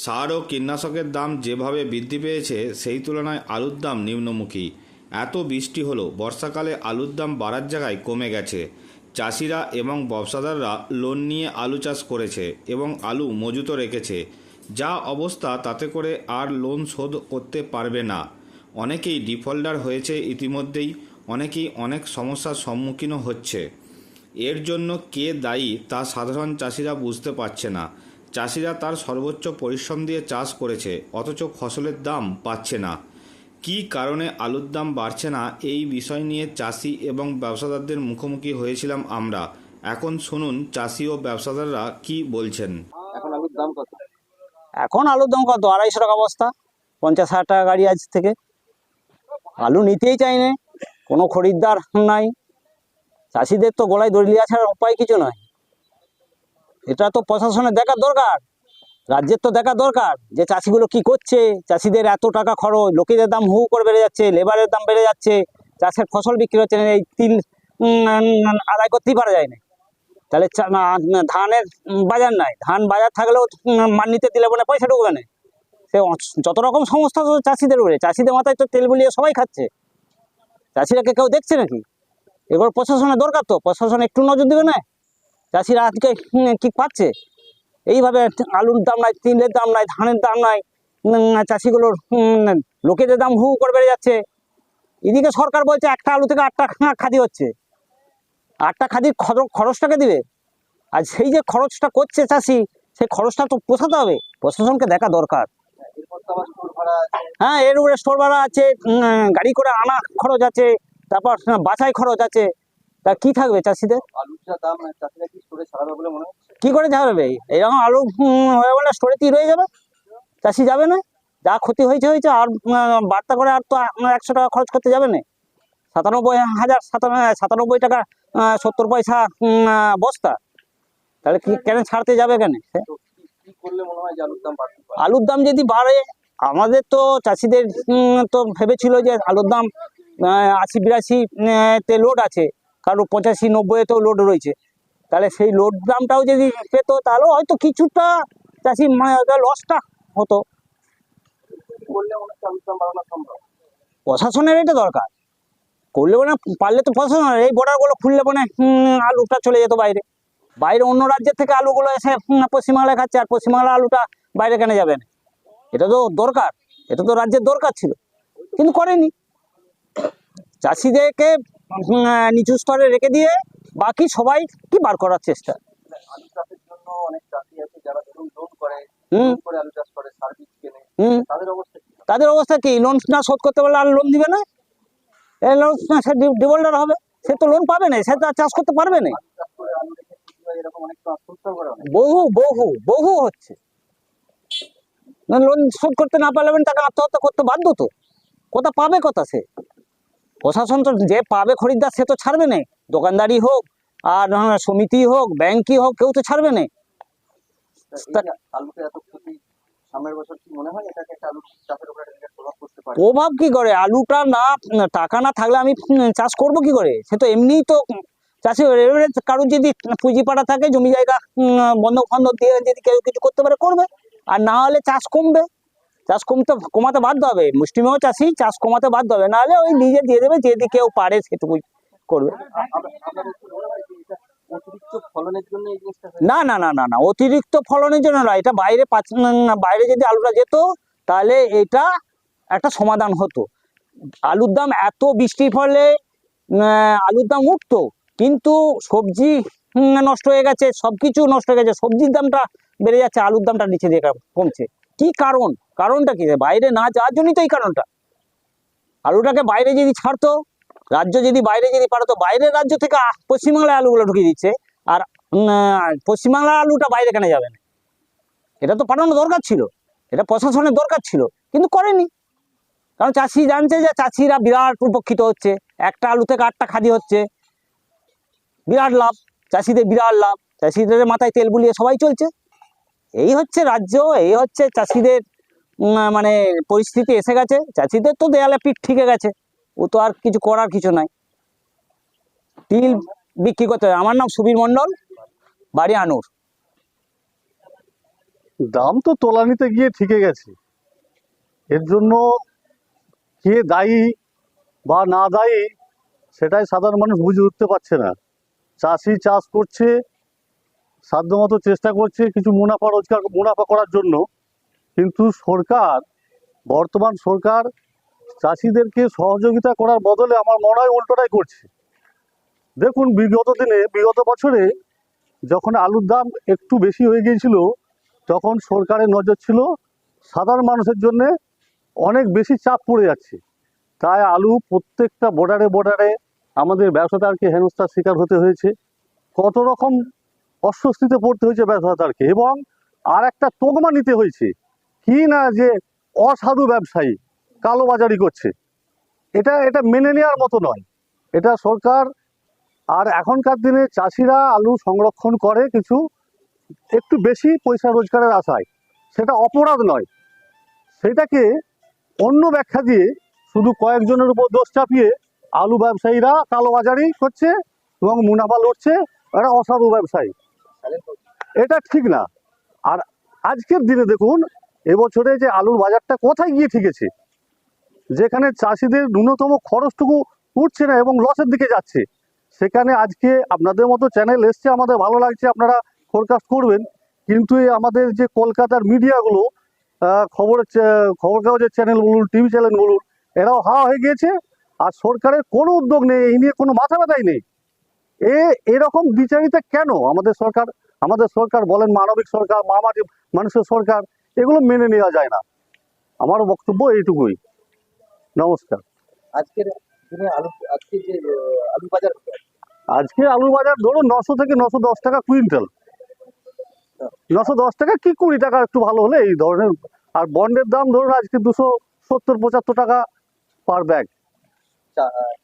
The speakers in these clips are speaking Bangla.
সার ও কীটনাশকের দাম যেভাবে বৃদ্ধি পেয়েছে, সেই তুলনায় আলুর দাম নিম্নমুখী। এত বৃষ্টি হলো বর্ষাকালে আলুর দাম বাড়ার জায়গায় কমে গেছে। চাষিরা এবং ব্যবসাদাররা লোন নিয়ে আলু চাষ করেছে এবং আলু মজুত রেখেছে। যা অবস্থা তাতে করে আর লোন শোধ করতে পারবে না। অনেকেই ডিফল্টার হয়েছে ইতিমধ্যেই, অনেকেই অনেক সমস্যার সম্মুখীনও হচ্ছে। এর জন্য কে দায়ী তা সাধারণ চাষিরা বুঝতে পারছে না। চাষিরা তার সর্বোচ্চ পরিশ্রম দিয়ে চাষ করেছে, অথচ ফসলের দাম পাচ্ছে না। কী কারণে আলুর দাম বাড়ছে না, এই বিষয় নিয়ে চাষি এবং ব্যবসাদারদের মুখোমুখি হয়েছিলাম আমরা। এখন শুনুন চাষি ও ব্যবসাদাররা কি বলছেন। এখন আলুর দাম কত? এখন আলুর দাম কত? আড়াইশো টাকা বস্তা, পঞ্চাশ হাজার টাকা গাড়ি আজ থেকে। আলু নিতেই চাই না, কোনো খরিদ্দার নাই। চাষিদের তো গলায় দড়িয়ে ছাড়া উপায় কিছু নয়। এটা তো প্রশাসনের দেখার দরকার। রাজ্যের তো দেখা দরকার যে চাষিগুলো কি করছে, চাষিদের এত টাকা খরচ, লোকেদের দাম হু করে বেড়ে যাচ্ছে, লেবারের দাম বেড়ে যাচ্ছে, চাষের ফসল বিক্রি হচ্ছে না, এই তিল আদায় করতেই পারা যায় না। তাহলে ধানের বাজার নাই। ধান বাজার থাকলেও মান নিতে দিলে মানে পয়সা ঢুকবে না। সে যত রকম সমস্যা তো চাষিদের উপরে। চাষিদের মাথায় তো তেল বুলিয়ে সবাই খাচ্ছে। চাষিরাকে কেউ দেখছে নাকি? এগুলো প্রশাসনের দরকার তো। প্রশাসন একটু নজর দেবে না? চাষিরা আজকে কি পাচ্ছে? এইভাবে আলুর দাম নাই, তিলের দাম নাই, ধানের দাম নাই চাষিগুলোর লোকেদের দাম হু করে বেড়ে যাচ্ছে। এদিকে সরকার বলছে একটা আলু থেকে আটটা খাদি হচ্ছে। আটটা খাদির খরচ খরচটাকে দিবে। আর সেই যে খরচটা করছে চাষি, সেই খরচটা তো পোষাতে হবে। প্রশাসনকে দেখা দরকার। হ্যাঁ এর উপরে স্টোর ভাড়া আছে গাড়ি করে আনা খরচ আছে, তারপর বাছাই খরচ আছে। তা কি থাকবে চাষিদের? আলুর যা দাম চাষিরা কি মনে করে ছাড়বে? এরকম আলু হয়ে গেলে স্টোরেতেই রয়ে যাবে। চাষি যাবে না? যা ক্ষতি হয়েছে হয়েছে আর বার্তা করে আর তো একশো টাকা খরচ করতে যাবে না। সাতানব্বই হাজার সাতানব্বই সাতানব্বই টাকা সত্তর পয়সা বস্তা। তাহলে কি কেন ছাড়তে যাবে কেন? মনে হয় আলুর দাম যদি বাড়ে আমাদের তো চাষিদের তো ভেবেছিল যে আলুর দাম আশি বিরাশি তে লোড আছে। কারও পঁচাশি নব্বইতেও লোড রয়েছে। তাহলে সেই লোড দামটাও যদি পেত তাহলেও হয়তো কিছুটা চাষি লসটা হতো। প্রশাসনের এটা দরকার। করলে মানে পারলে তো প্রশাসনের এই বর্ডারগুলো খুললে মানে আলুটা চলে যেত বাইরে। বাইরে অন্য রাজ্যের থেকে আলুগুলো এসে পশ্চিমবাংলায় খাচ্ছে আর পশ্চিমবাংলার আলুটা বাইরে কেন যাবে? না এটা তো দরকার। এটা তো রাজ্যের দরকার ছিল। কিন্তু করেনি। চাষিদেরকে নিচু স্তরে রেখে দিয়ে বাকি সবাই কি বার করার চেষ্টা? তাদের অবস্থা কি? লোন না শোধ করতে পারলে আর লোন দিবে না? এই লোন সে ডিভোল্ডার হবে। সে তো লোন পাবে না সে তো আর চাষ করতে পারবে না। বহু বহু বহু হচ্ছে। না লোন শোধ করতে না পারলে তাকে আত্মহত্যা করতে বাধ্য তো। কোথা পাবে কথা সে। প্রশাসন তো যে পাবে খরিদ্দার সে তো ছাড়বে না। দোকানদারি হোক আর সমিতি হোক ব্যাংকই হোক কেউ তো ছাড়বে না। প্রভাব কি করে? আলুটা না টাকা না থাকলে আমি চাষ করব কি করে? সে তো এমনিই তো চাষি কারোর যদি পুঁজি পাড়া থাকে জমি জায়গা উম, বন্ধক ফন্ধক দিয়ে যদি কেউ কিছু করতে পারে করবে। আর না হলে চাষ কমবে। চাষ কমতে কমাতে বাধ্য হবে। মুষ্টিমেয় চাষি চাষ কমাতে বাধ্য হবে। নাহলে ওই নিজে দিয়ে দেবে যদি কেউ পারে সেটুকুই করবে? না না না না না অতিরিক্ত ফলনের জন্য না এটা বাইরে বাইরে যদি আলুটা যেত তাহলে এটা একটা সমাধান হতো। আলুর দাম এত বৃষ্টির ফলে আলুর দাম উঠতো কিন্তু সবজি নষ্ট হয়ে গেছে সব কিছু নষ্ট হয়ে গেছে সবজির দামটা বেড়ে যাচ্ছে আলুর দামটা নিচে দিয়ে কমছে। কি কারণ? কারণটা কি? বাইরে না যাওয়ার জন্যই তো এই কারণটা। আলুটাকে বাইরে যদি ছাড়তো, রাজ্য যদি বাইরে যদি পারতো, বাইরের রাজ্য থেকে পশ্চিমবাংলায় আলুগুলো ঢুকিয়ে দিচ্ছে, আর পশ্চিমবাংলার আলুটা বাইরে কেন যাবে? না এটা তো পাঠানো দরকার ছিল। এটা প্রশাসনের দরকার ছিল, কিন্তু করেনি। কারণ চাষি জানছে যে চাষিরা বিরাট উপকৃত হচ্ছে। একটা আলু থেকে আটটা খাদি হচ্ছে। বিরাট লাভ, চাষিদের বিরাট লাভ। চাষিদের মাথায় তেল বুলিয়ে সবাই চলছে। এই হচ্ছে রাজ্য, এই হচ্ছে চাষিদের মানে পরিস্থিতি এসে গেছে। চাষিদের তো দেয়ালে পিঠ ঠিকে গেছে। ও তো আর কিছু করার কিছু নাই। তিল বিক্রি করতে হবে আমার নাম সুবীর মণ্ডল, বাড়ি আনুর। দাম তো তোলানিতে গিয়ে ঠিকে গেছে। এর জন্য কে দায়ী বা না দায়ী, সেটাই সাধারণ মানুষ বুঝে উঠতে পারছে না। চাষি চাষ করছে, সাধ্যমতো চেষ্টা করছে কিছু মুনাফা রোজগার, মুনাফা করার জন্য। কিন্তু সরকার, বর্তমান সরকার চাষিদেরকে সহযোগিতা করার বদলে আমার মনে হয় উল্টোটাই করছে। দেখুন, বিগত দিনে, বিগত বছরে যখন আলুর দাম একটু বেশি হয়ে গিয়েছিল, তখন সরকারের নজর ছিল সাধারণ মানুষের জন্যে অনেক বেশি চাপ পড়ে যাচ্ছে। তাই আলু প্রত্যেকটা বর্ডারে বর্ডারে আমাদের ব্যবসাদারকে হেনস্থার শিকার হতে হয়েছে। কত রকম অস্বস্তিতে পড়তে হয়েছে ব্যবসাদারকে এবং আর একটা তোগমা নিতে হয়েছে। কি না যে অসাধু ব্যবসায়ী কালোবাজারি করছে। এটা এটা মেনে নেওয়ার মতো নয়। এটা সরকার, আর এখনকার দিনে চাষিরা আলু সংরক্ষণ করে কিছু একটু বেশি পয়সা রোজগারের আশায়। সেটা অপরাধ নয়। সেটাকে অন্য ব্যাখ্যা দিয়ে শুধু কয়েকজনের উপর দোষ চাপিয়ে আলু ব্যবসায়ীরা কালোবাজারি করছে এবং মুনাফা লড়ছে, এরা অসাধু ব্যবসায়ী। এটা ঠিক না। আর আজকের দিনে দেখুন এবছরে যে আলুর বাজারটা কোথায় গিয়ে ঠিকেছে? যেখানে চাষিদের ন্যূনতম খরচটুকু উঠছে না এবং লসের দিকে যাচ্ছে সেখানে আজকে আপনাদের মতো চ্যানেল এসছে আমাদের ভালো লাগছে আপনারা ফোরকাস্ট করবেন। কিন্তু এই আমাদের যে কলকাতার মিডিয়াগুলো আহ, খবরের খবর কাগজের চ্যানেল বলুন টিভি চ্যানেল বলুন এরাও হাওয়া হয়ে গিয়েছে আর সরকারের কোনো উদ্যোগ নেই এই নিয়ে কোনো মাথা ব্যথাই নেই। এ এরকম বিচারিতা কেন? আমাদের সরকার আমাদের সরকার বলেন মানবিক সরকার মামাটি মানুষের সরকার এগুলো মেনে নেওয়া যায় না। আমার বক্তব্য এইটুকুই। নমস্কার। আজকের দিনে আলু আজকে যে আলু বাজার আজকে আলু বাজার ধরুন নশো থেকে নশো দশ টাকা কুইন্টাল। নশো দশ টাকা কি কুড়ি টাকা একটু ভালো হলে এই ধরনের। আর বন্ডের দাম ধরুন আজকে দুশো সত্তর পঁচাত্তর টাকা পার ব্যাগ।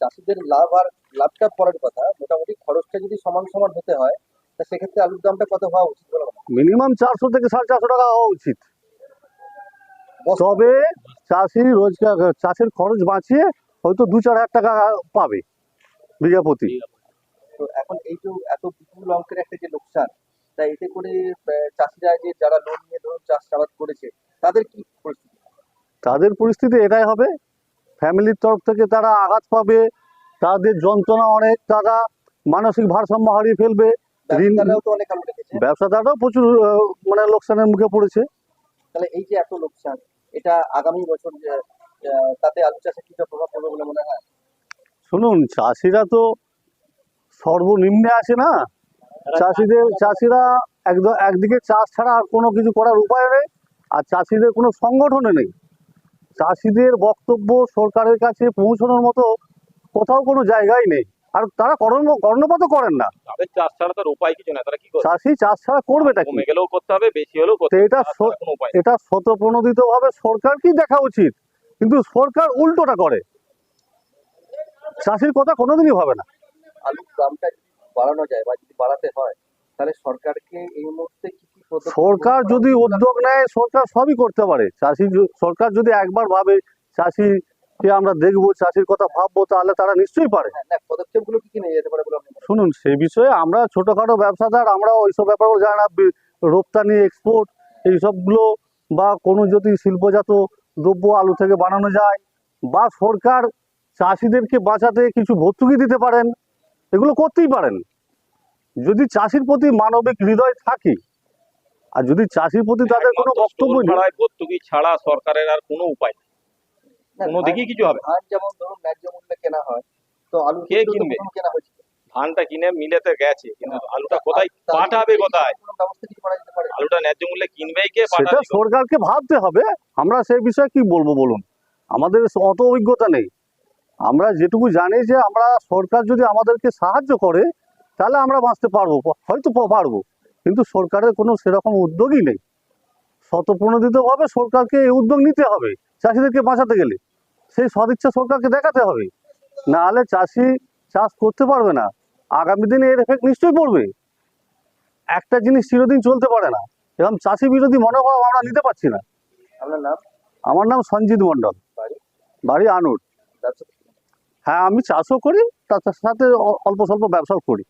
চাষিদের লাভ আর লাভটা পরের কথা। মোটামুটি খরচটা যদি সমান সমান হতে হয় সেক্ষেত্রে আলুর দামটা কত হওয়া উচিত? মিনিমাম চারশো থেকে সাড়ে চারশো টাকা হওয়া উচিত। তবে চাষি রোজগার চাষের খরচ বাঁচিয়ে হয়তো দু চার হাজার টাকা পাবে বিঘা প্রতি তো এখন এই যে এত বিপুল অঙ্কের একটা যে লোকসান তা এতে করে চাষিরা যে যারা লোন নিয়ে ধরুন চাষাবাদ করেছে তাদের কি পরিস্থিতি? তাদের পরিস্থিতি এটাই হবে। ফ্যামিলির তরফ থেকে তারা আঘাত পাবে তাদের যন্ত্রণা অনেক তারা মানসিক ভারসাম্য হারিয়ে ফেলবে ঋণ তো ব্যবসাদাররাও প্রচুর মানে লোকসানের মুখে পড়েছে। তাহলে এই যে এত লোকসান এটা আগামী বছর তাতে আলু চাষে কি প্রভাব পড়বে বলে মনে হয়? শুনুন, চাষিরা তো সর্বনিম্নে আসে না। চাষিদের, চাষিরা একদম একদিকে চাষ ছাড়া আর কোনো কিছু করার উপায় নেই, আর চাষিদের কোনো সংগঠনে নেই। চাষিদের বক্তব্য সরকারের কাছে পৌঁছানোর মতো কোথাও কোনো জায়গায় নেই। আর তারা কর্ণ কর্ণপাতও করেন না। তাদের চাষ ছাড়া তার উপায় কিছু না তারা কি করবে? চাষি চাষ ছাড়া করবেটা কি? কমে গেলেও করতে হবে বেশি হলেও করতে এটা। এটা শতপ্রণোদিত ভাবে সরকারকেই দেখা উচিত। কিন্তু সরকার উল্টোটা করে। চাষির কথা কোনোদিনই ভাবে না। আলুর দামটা বাড়ানো যায় বা যদি বাড়াতে হয় তাহলে সরকারকে এই মুহূর্তে কি কি সরকার যদি উদ্যোগ নেয় সরকার সবই করতে পারে। চাষি সরকার যদি একবার ভাবে চাষিকে আমরা দেখব চাষির কথা ভাববো তাহলে তারা নিশ্চয়ই পারে। হ্যাঁ, না পদক্ষেপগুলো কি কি নিয়ে যেতে পারে আপনি শুনুন সেই বিষয়ে আমরা ছোটখাটো ব্যবসাদার আমরা ওইসব ব্যাপারও জানি না রপ্তানি এক্সপোর্ট এইসবগুলো বা কোনো যদি শিল্পজাত দ্রব্য আলু থেকে বানানো যায় বা সরকার চাষিদেরকে বাঁচাতে কিছু ভর্তুকি দিতে পারেন এগুলো করতেই পারেন। যদি চাষির প্রতি মানবিক হৃদয় থাকে আর যদি চাষির প্রতি তাদের কোনো বক্তব্য ভর্তুকি ছাড়া সরকারের আর কোনো উপায় নেই। কোনো দিকেই কিছু হবে ধান যেমন ধরুন ন্যায্য মূল্যে কেনা হয় তো আলু কে কিনবে? কেনা হয়েছিল। ধানটা কিনে মিলেতে গেছে কিন্তু আলুটা কোথায়? পাঠাবে কোথায়? আলুটা ন্যায্য মূল্যে কিনবেই কে সেটা পাঠাবে? সরকারকে ভাবতে হবে। আমরা সেই বিষয়ে কি বলব বলুন? আমাদের অত অভিজ্ঞতা নেই। আমরা যেটুকু জানি যে আমরা সরকার যদি আমাদেরকে সাহায্য করে তাহলে আমরা বাঁচতে পারব হয়তো পারব। কিন্তু সরকারের কোনো সেরকম উদ্যোগই নেই। শতপ্রণোদিতভাবে সরকারকে এই উদ্যোগ নিতে হবে চাষিদেরকে বাঁচাতে গেলে। সেই সদিচ্ছা সরকারকে দেখাতে হবে। না হলে চাষি চাষ করতে পারবে না। আগামী দিনে এর এফেক্ট নিশ্চয়ই পড়বে। একটা জিনিস চিরদিন চলতে পারে না। এরকম চাষি বিরোধী মনোভাব আমরা নিতে পারছি না। আপনার নাম? আমার নাম সঞ্জিত মণ্ডল। বাড়ি? বাড়ি আনুর। হ্যাঁ আমি চাষও করি তার সাথে অল্প স্বল্প ব্যবসাও করি।